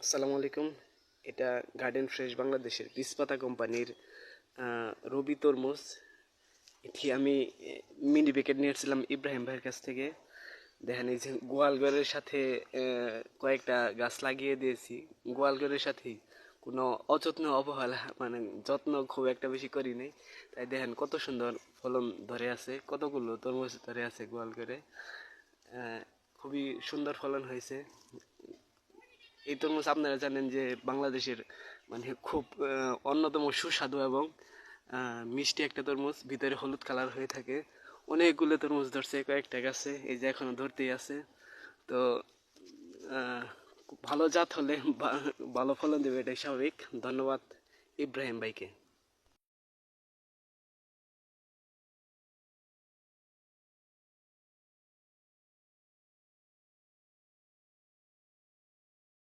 আসসালামু আলাইকুম। এটা গার্ডেন ফ্রেশ বাংলাদেশের পিসপাতা কোম্পানির রবি তরমুজ। এটি আমি মিনি প্যাকেট নিয়ে এসেছিলাম ইব্রাহিম ভাইয়ের কাছ থেকে। দেখেন এই যে গোয়ালঘরের সাথে কয়েকটা গাছ লাগিয়ে দিয়েছি। গোয়ালঘরের সাথেই কোনো অযত্ন অবহেলা মানে যত্ন খুব একটা বেশি করি নাই। তাই দেখেন কত সুন্দর ফলন ধরে আছে কতগুলো তরমুজ ধরে আছে আহ, খুবই সুন্দর ফলন হয়েছে। এই তরমুজ আপনারা জানেন যে বাংলাদেশের মানে খুব অন্যতম সুস্বাদু এবং মিষ্টি একটা তরমুজ। ভিতরে হলুদ কালার হয়ে থাকে। অনেকগুলো তরমুজ ধরছে, কয়েকটা গাছে, এই যে এখনও ধরতেই আছে। তো ভালো জাত হলে ভালো ফলন দেবে এটাই স্বাভাবিক। ধন্যবাদ ইব্রাহিম ভাইকে।